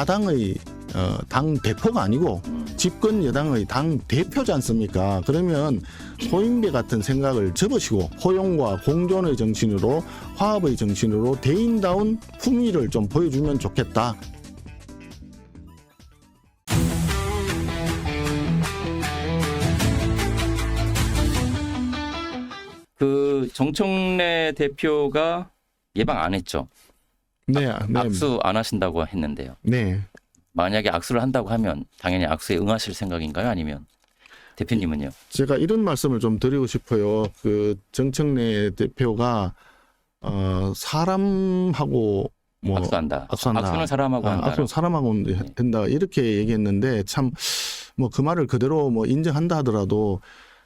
야당의 어, 당 대표가 아니고 집권 여당의 당 대표지 않습니까? 그러면 소인배 같은 생각을 접으시고 포용과 공존의 정신으로 화합의 정신으로 대인다운 품위를 좀 보여주면 좋겠다. 그 정청래 대표가 예방 안 했죠. 네, 네, 악수 안 하신다고 했는데요. 네. 만약에 악수를 한다고 하면 당연히 악수에 응하실 생각인가요? 아니면 대표님은요? 제가 이런 말씀을 좀 드리고 싶어요. 그 정청래 대표가 어, 사람하고 뭐 악수한다. 악수한다. 악수는 사람하고 아, 한다. 악수는 사람하고 된다 이렇게 얘기했는데 참 뭐 그 말을 그대로 뭐 인정한다 하더라도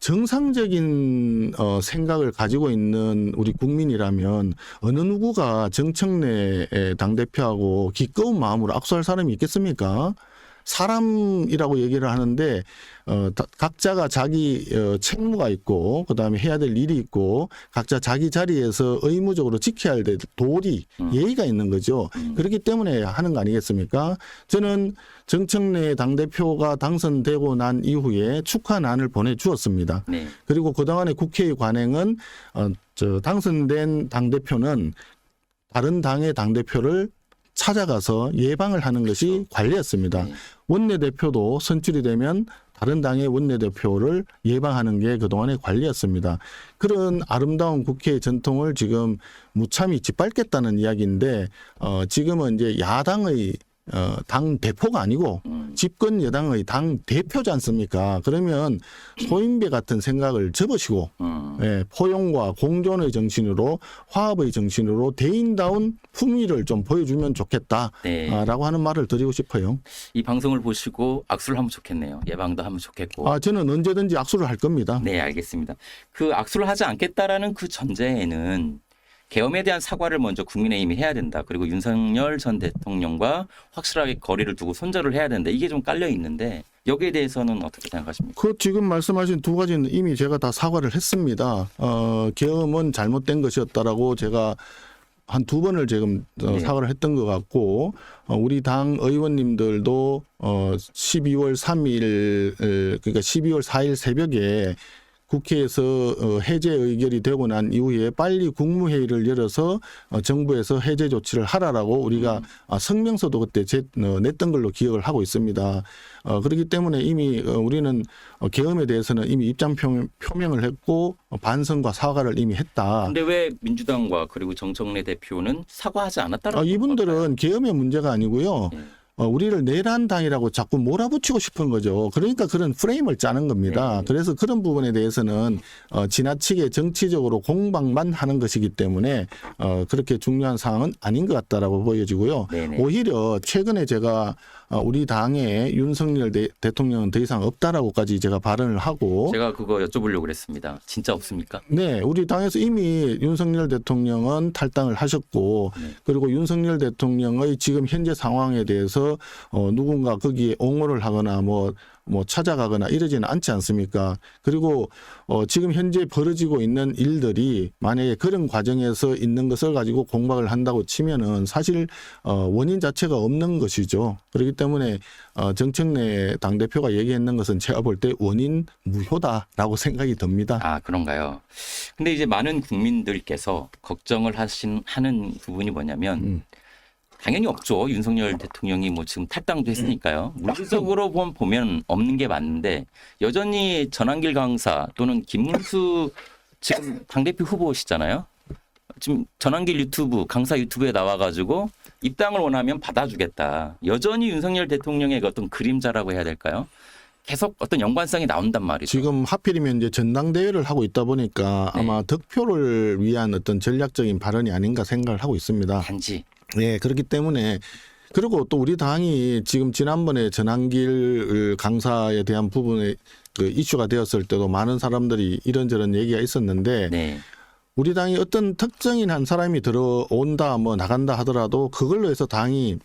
정상적인 어, 생각을 가지고 있는 우리 국민이라면 어느 누구가 정청래 당 대표하고 기꺼운 마음으로 악수할 사람이 있겠습니까? 사람이라고 얘기를 하는데 어, 다- 각자가 자기 어, 책무가 있고 그다음에 해야 될 일이 있고 각자 자기 자리에서 의무적으로 지켜야 될 도리 음. 예의가 있는 거죠. 음. 그렇기 때문에 하는 거 아니겠습니까? 저는 정청래 당 대표가 당선되고 난 이후에 축하난을 보내주었습니다. 네. 그리고 그동안의 국회의 관행은 어, 저 당선된 당 대표는 다른 당의 당 대표를 찾아가서 예방을 하는 것이 관리였습니다. 네. 원내대표도 선출이 되면 다른 당의 원내대표를 예방하는 게 그동안의 관리였습니다. 그런 아름다운 국회의 전통을 지금 무참히 짓밟겠다는 이야기인데 어, 지금은 이제 야당의 어, 당 대표가 아니고 음. 집권 여당의 당 대표지 않습니까? 그러면 소인배 같은 생각을 접으시고 음. 예, 포용과 공존의 정신으로 화합의 정신으로 대인다운 품위를 좀 보여주면 좋겠다라고 네. 하는 말을 드리고 싶어요. 이 방송을 보시고 악수를 하면 좋겠네요. 예방도 하면 좋겠고. 아 저는 언제든지 악수를 할 겁니다. 네, 알겠습니다. 그 악수를 하지 않겠다라는 그 전제에는 계엄에 대한 사과를 먼저 국민의힘이 해야 된다. 그리고 윤석열 전 대통령과 확실하게 거리를 두고 손절을 해야 된다. 이게 좀 깔려 있는데 여기에 대해서는 어떻게 생각하십니까? 그 지금 말씀하신 두 가지는 이미 제가 다 사과를 했습니다. 어, 계엄은 잘못된 것이었다라고 제가 한 두 번을 지금 어, 네. 사과를 했던 것 같고 어, 우리 당 의원님들도 어, 12월 3일 그러니까 12월 4일 새벽에 국회에서 어, 해제 의결이 되고 난 이후에 빨리 국무회의를 열어서 어, 정부에서 해제 조치를 하라라고 우리가 아, 성명서도 그때 제, 어, 냈던 걸로 기억을 하고 있습니다. 어, 그렇기 때문에 이미 어, 우리는 어, 계엄에 대해서는 이미 입장 표명, 표명을 했고 어, 반성과 사과를 이미 했다. 근데 왜 민주당과 그리고 정청래 대표는 사과하지 않았다는 어, 이분들은 계엄의 문제가 아니고요. 네. 어, 우리를 내란당이라고 자꾸 몰아붙이고 싶은 거죠. 그러니까 그런 프레임을 짜는 겁니다. 네. 그래서 그런 부분에 대해서는 어, 지나치게 정치적으로 공방만 하는 것이기 때문에 어, 그렇게 중요한 사항은 아닌 것 같다라고 보여지고요. 네네. 오히려 최근에 제가 어, 우리 당에 윤석열 대, 대통령은 더 이상 없다라고까지 제가 발언을 하고 제가 그거 여쭤보려고 그랬습니다. 진짜 없습니까? 네, 우리 당에서 이미 윤석열 대통령은 탈당을 하셨고 네. 그리고 윤석열 대통령의 지금 현재 상황에 대해서 어, 누군가 거기에 옹호를 하거나 뭐, 뭐 찾아가거나 이러지는 않지 않습니까? 그리고 어, 지금 현재 벌어지고 있는 일들이 만약에 그런 과정에서 있는 것을 가지고 공박을 한다고 치면은 사실 어, 원인 자체가 없는 것이죠. 그렇기 때문에 어, 정청래 당 대표가 얘기했는 것은 제가 볼 때 원인 무효다라고 생각이 듭니다. 아 그런가요? 근데 이제 많은 국민들께서 걱정을 하신 하는 부분이 뭐냐면 음. 당연히 없죠. 윤석열 대통령이 뭐 지금 탈당도 했으니까요. 물리적으로 본- 보면 없는 게 맞는데 여전히 전환길 강사 또는 김문수 지금 당대표 후보시잖아요. 지금 전환길 유튜브 강사 유튜브에 나와가지고 입당을 원하면 받아주겠다. 여전히 윤석열 대통령의 그 어떤 그림자라고 해야 될까요? 계속 어떤 연관성이 나온단 말이죠. 지금 하필이면 이제 전당대회를 하고 있다 보니까 네. 아마 득표를 위한 어떤 전략적인 발언이 아닌가 생각을 하고 있습니다. 단지 예, 그렇기 때문에 그리고 또 우리 당이 지금 지난번에 전환길 강사에 대한 부분에 그 이슈가 되었을 때도 많은 사람들이 이런저런 얘기가 있었는데 네. 우리 당이 어떤 특정인 한 사람이 들어온다 뭐 나간다 하더라도 그걸로 해서 당이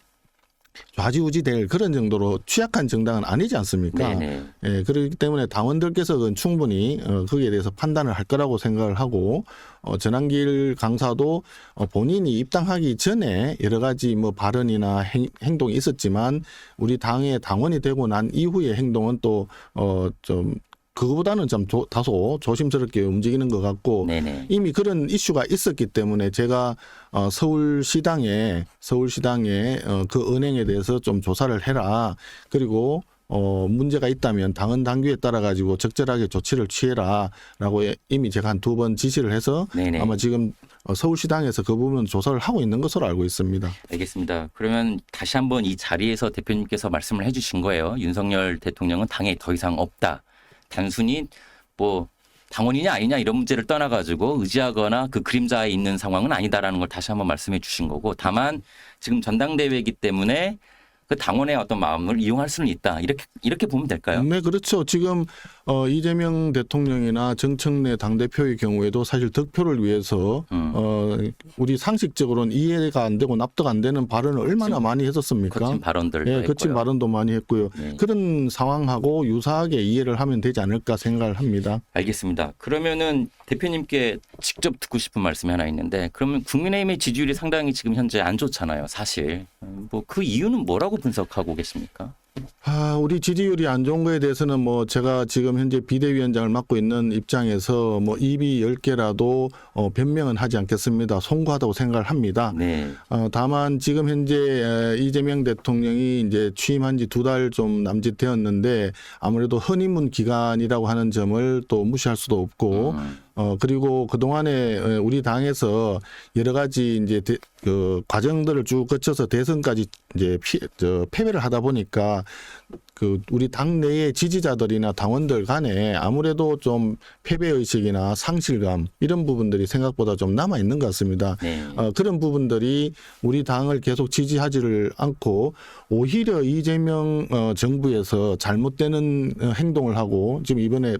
좌지우지 될 그런 정도로 취약한 정당은 아니지 않습니까? 네네. 예, 그렇기 때문에 당원들께서는 충분히 어, 거기에 대해서 판단을 할 거라고 생각을 하고 어, 전한길 강사도 어, 본인이 입당하기 전에 여러 가지 뭐 발언이나 행, 행동이 있었지만 우리 당의 당원이 되고 난 이후의 행동은 또 어 좀 그거보다는 좀 조- 다소 조심스럽게 움직이는 것 같고 네네. 이미 그런 이슈가 있었기 때문에 제가 어, 서울시당에 서울시당에 어, 그 은행에 대해서 좀 조사를 해라. 그리고 어, 문제가 있다면 당헌 당규에 따라 가지고 적절하게 조치를 취해라라고 예- 이미 제가 한 두 번 지시를 해서 네네. 아마 지금 어, 서울시당에서 그 부분 조사를 하고 있는 것으로 알고 있습니다. 알겠습니다. 그러면 다시 한번 이 자리에서 대표님께서 말씀을 해주신 거예요. 윤석열 대통령은 당에 더 이상 없다. 단순히 뭐 당원이냐 아니냐 이런 문제를 떠나가지고 의지하거나 그 그림자에 있는 상황은 아니다라는 걸 다시 한번 말씀해 주신 거고 다만 지금 전당대회이기 때문에 그 당원의 어떤 마음을 이용할 수는 있다. 이렇게 이렇게 보면 될까요? 네, 그렇죠. 지금 어, 이재명 대통령이나 정청래 당대표의 경우에도 사실 득표를 위해서 음. 어, 우리 상식적으로는 이해가 안 되고 납득 안 되는 발언을 얼마나 거친- 많이 했었습니까? 거친 발언들도 예, 했고요. 거친 발언도 많이 했고요. 네. 그런 상황하고 유사하게 이해를 하면 되지 않을까 생각을 합니다. 알겠습니다. 그러면은 대표님께 직접 듣고 싶은 말씀이 하나 있는데 그러면 국민의힘의 지지율이 상당히 지금 현재 안 좋잖아요. 사실 뭐 그 이유는 뭐라고 분석하고 계십니까? 아, 우리 지지율이 안 좋은 거에 대해서는 뭐 제가 지금 현재 비대위원장을 맡고 있는 입장에서 뭐 입이 열 개라도 어, 변명은 하지 않겠습니다. 송구하다고 생각을 합니다. 네, 어, 다만 지금 현재 에, 이재명 대통령이 이제 취임한 지 두 달 좀 남짓 되었는데 아무래도 허니문 기간이라고 하는 점을 또 무시할 수도 없고 음, 어 그리고 그 동안에 우리 당에서 여러 가지 이제 대, 그 과정들을 쭉 거쳐서 대선까지 이제 피, 저 패배를 하다 보니까 그 우리 당 내의 지지자들이나 당원들 간에 아무래도 좀 패배 의식이나 상실감 이런 부분들이 생각보다 좀 남아 있는 것 같습니다. 네, 어, 그런 부분들이 우리 당을 계속 지지하지를 않고 오히려 이재명 어, 정부에서 잘못되는 어, 행동을 하고 지금 이번에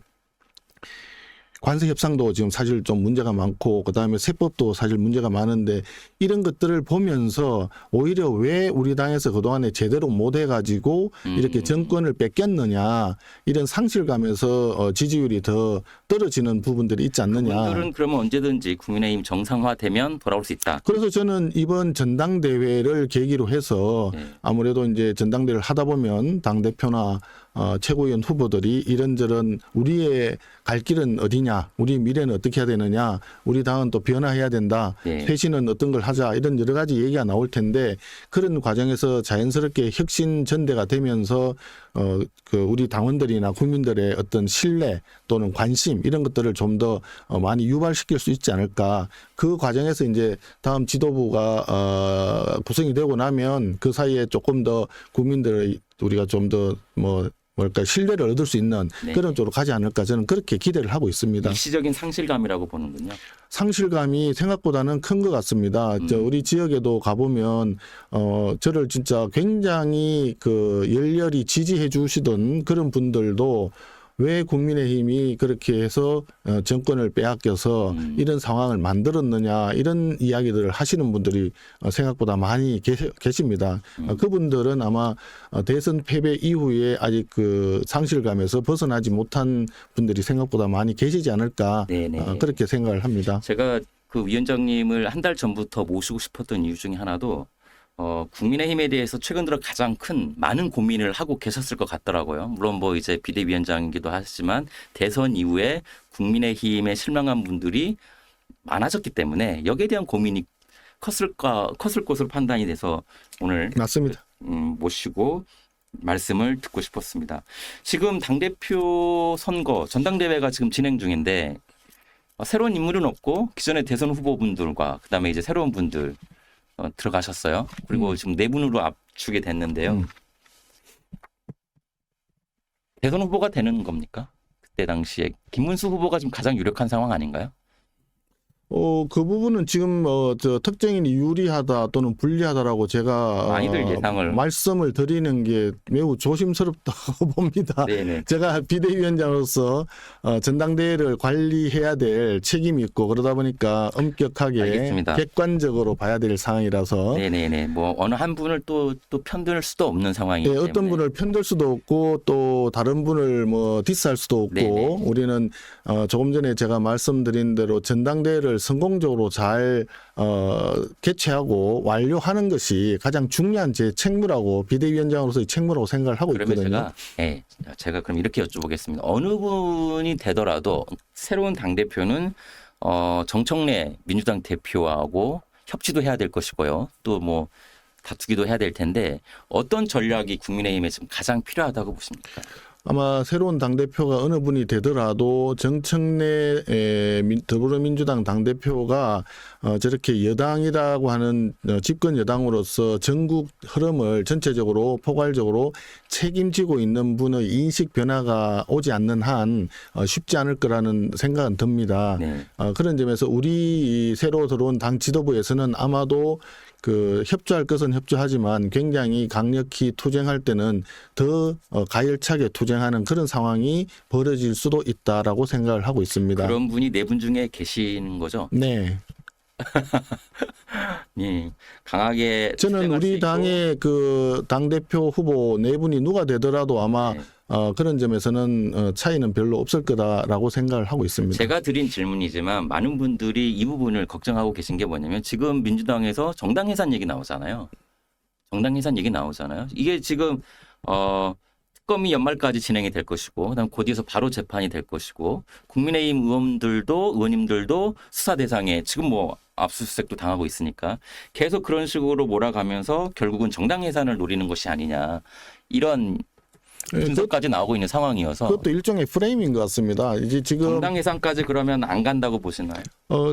관세 협상도 지금 사실 좀 문제가 많고 그다음에 세법도 사실 문제가 많은데 이런 것들을 보면서 오히려 왜 우리 당에서 그동안에 제대로 못 해가지고 이렇게 음. 정권을 뺏겼느냐 이런 상실감에서 어, 지지율이 더 떨어지는 부분들이 있지 않느냐. 그분들은 그러면 언제든지 국민의힘 정상화되면 돌아올 수 있다. 그래서 저는 이번 전당대회를 계기로 해서 네. 아무래도 이제 전당대회를 하다 보면 당 대표나 어, 최고위원 후보들이 이런저런 우리의 갈 길은 어디냐, 우리 미래는 어떻게 해야 되느냐, 우리 당은 또 변화해야 된다, 네. 쇄신은 어떤 걸 하자 이런 여러 가지 얘기가 나올 텐데 그런 과정에서 자연스럽게 혁신 전대가 되면서 어, 그 우리 당원들이나 국민들의 어떤 신뢰 또는 관심 이런 것들을 좀더 어, 많이 유발시킬 수 있지 않을까. 그 과정에서 이제 다음 지도부가 어, 구성이 되고 나면 그 사이에 조금 더 국민들의 우리가 좀 더 뭐 뭘까 신뢰를 얻을 수 있는 네. 그런 쪽으로 가지 않을까 저는 그렇게 기대를 하고 있습니다. 일시적인 상실감이라고 보는군요. 상실감이 생각보다는 큰 것 같습니다. 저 음. 우리 지역에도 가보면 어 저를 진짜 굉장히 그 열렬히 지지해 주시던 그런 분들도 왜 국민의힘이 그렇게 해서 어, 정권을 빼앗겨서 음. 이런 상황을 만들었느냐 이런 이야기들을 하시는 분들이 어, 생각보다 많이 계십니다. 음. 어, 그분들은 아마 어, 대선 패배 이후에 아직 그 상실감에서 벗어나지 못한 분들이 생각보다 많이 계시지 않을까 네네. 어, 그렇게 생각을 합니다. 제가 그 위원장님을 한 달 전부터 모시고 싶었던 이유 중에 하나도 어, 국민의힘에 대해서 최근 들어 가장 큰 많은 고민을 하고 계셨을 것 같더라고요. 물론 뭐 이제 비대위원장이기도 하지만 대선 이후에 국민의힘에 실망한 분들이 많아졌기 때문에 여기에 대한 고민이 컸을까 컸을 것으로 판단이 돼서 오늘 맞습니다. 음, 모시고 말씀을 듣고 싶었습니다. 지금 당 대표 선거 전당대회가 지금 진행 중인데 어, 새로운 인물은 없고 기존의 대선 후보분들과 그다음에 이제 새로운 분들 어, 들어가셨어요. 그리고 지금 네 분으로 압축이 됐는데요. 음. 대선 후보가 되는 겁니까? 그때 당시에 김문수 후보가 지금 가장 유력한 상황 아닌가요? 어, 그 부분은 지금 어, 저 특정인이 유리하다 또는 불리하다라고 제가 많이들 어, 예상을. 말씀을 드리는 게 매우 조심스럽다고 봅니다. 네네. 제가 비대위원장으로서 어, 전당대회를 관리해야 될 책임이 있고 그러다 보니까 엄격하게 알겠습니다. 객관적으로 봐야 될 상황이라서 네네네. 뭐 어느 한 분을 또 또 편들 수도 없는 상황이기 예, 때문에. 어떤 분을 편들 수도 없고 또 다른 분을 뭐 디스할 수도 없고 네네. 우리는 어, 조금 전에 제가 말씀드린 대로 전당대회를 성공적으로 잘 어, 개최하고 완료하는 것이 가장 중요한 제 책무라고 비대위원장으로서의 책무라고 생각을 하고 그러면 있거든요. 제가 예, 제가 그럼 이렇게 여쭤보겠습니다. 어느 분이 되더라도 새로운 당 대표는 어, 정청래 민주당 대표하고 협치도 해야 될 것이고요. 또 뭐 다투기도 해야 될 텐데 어떤 전략이 국민의힘에 지금 가장 필요하다고 보십니까? 아마 새로운 당대표가 어느 분이 되더라도 정청래 더불어민주당 당대표가 어, 저렇게 여당이라고 하는 어, 집권 여당으로서 전국 흐름을 전체적으로 포괄적으로 책임지고 있는 분의 인식 변화가 오지 않는 한 어, 쉽지 않을 거라는 생각은 듭니다. 네. 어, 그런 점에서 우리 이 새로 들어온 당 지도부에서는 아마도 그 협조할 것은 협조하지만 굉장히 강력히 투쟁할 때는 더 어, 가열차게 투쟁하는 그런 상황이 벌어질 수도 있다라고 생각을 하고 있습니다. 그런 분이 네 분 중에 계시는 거죠. 네, 예. 강하게 저는 우리. 당의 그 당 대표 후보 네 분이 누가 되더라도 아마 네. 어, 그런 점에서는 어, 차이는 별로 없을 거다라고 생각을 하고 있습니다. 제가 드린 질문이지만 많은 분들이 이 부분을 걱정하고 계신 게 뭐냐면 지금 민주당에서 정당 해산 얘기 나오잖아요. 정당 해산 얘기 나오잖아요. 이게 지금 어 특검이 연말까지 진행이 될 것이고 그다음 곧이어서 바로 재판이 될 것이고 국민의힘 의원들도 의원님들도 수사 대상에 지금 뭐 압수수색도 당하고 있으니까 계속 그런 식으로 몰아가면서 결국은 정당 해산을 노리는 것이 아니냐 이런 예, 그- 분석까지 나오고 있는 상황이어서 그것도 일종의 프레임인 것 같습니다. 이제 지금 정당 해산까지 그러면 안 간다고 보시나요? 어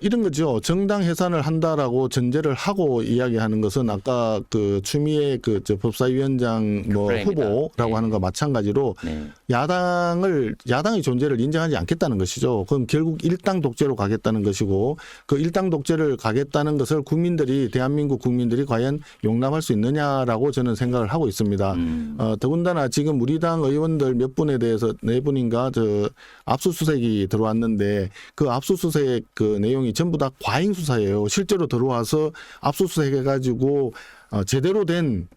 이런 거죠. 정당 해산을 한다라고 전제를 하고 이야기하는 것은 아까 그 추미애 그 저 법사위원장 뭐 프레임이다. 후보라고 네. 하는 거 마찬가지로 네. 야당을 야당의 존재를 인정하지 않겠다는 것이죠. 그럼 결국 일당 독재로 가겠다는 것이고 그 일당 독재를 가겠다는 것을 국민들이 대한민국 국민들이 과연 용납할 수 있느냐라고 저는 생각을 하고 있습니다. 음. 어, 더군다나 지금 우리 당 의원들 몇 분에 대해서 네 분인가 저 압수수색이 들어왔는데 그 압수수색 그 내용 이 전부 다 과잉 수사예요. 실제로 들어와서 압수수색 해가지고 어, 제대로 된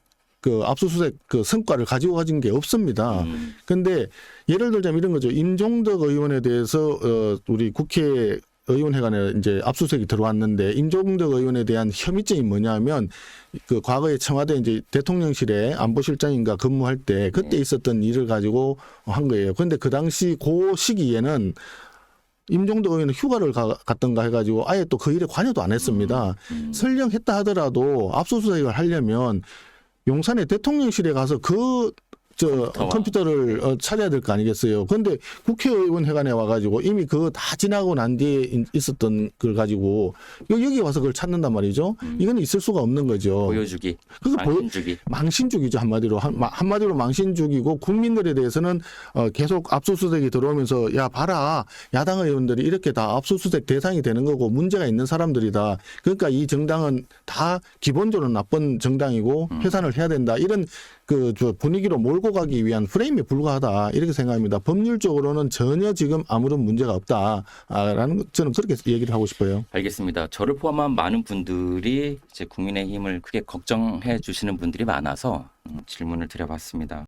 그 압수수색 그 성과를 가지고 가진 게 없습니다. 음. 근데 예를 들자면 이런 거죠. 임종덕 의원에 대해서 어 우리 국회 의원회관에 이제 압수수색이 들어왔는데 임종덕 의원에 대한 혐의점이 뭐냐면 그 과거에 청와대 이제 대통령실에 안보실장인가 근무할 때 그때 있었던 일을 가지고 한 거예요. 그런데 그 당시 그 시기에는 임종덕 의원은 휴가를 가, 갔던가 해가지고 아예 또 그 일에 관여도 안 했습니다. 음. 설령 했다 하더라도 압수수색을 하려면 용산의 대통령실에 가서 그 저. 컴퓨터를 어, 찾아야 될 거 아니겠어요. 그런데 국회의원 회관에 와가지고 이미 그거 다 지나고 난 뒤에 인- 있었던 걸 가지고 여- 여기 와서 그걸 찾는단 말이죠. 이거는 있을 수가 없는 거죠. 보여주기, 그거 망신주기. 망신주기죠 한마디로 한, 마- 한마디로 망신주기고 국민들에 대해서는 어, 계속 압수수색이 들어오면서 야 봐라 야당 의원들이 이렇게 다 압수수색 대상이 되는 거고 문제가 있는 사람들이다 그러니까 이 정당은 다 기본적으로 나쁜 정당이고 해산을 해야 된다 이런 그저 분위기로 몰고 가기 위한 프레임에 불과하다 이렇게 생각합니다 법률적으로는 전혀 지금 아무런 문제가 없다라는 저는 그렇게 얘기를 하고 싶어요. 알겠습니다. 저를 포함한 많은 분들이 이제 국민의힘을 크게 걱정해 주시는 분들이 많아서 음, 질문을 드려봤습니다.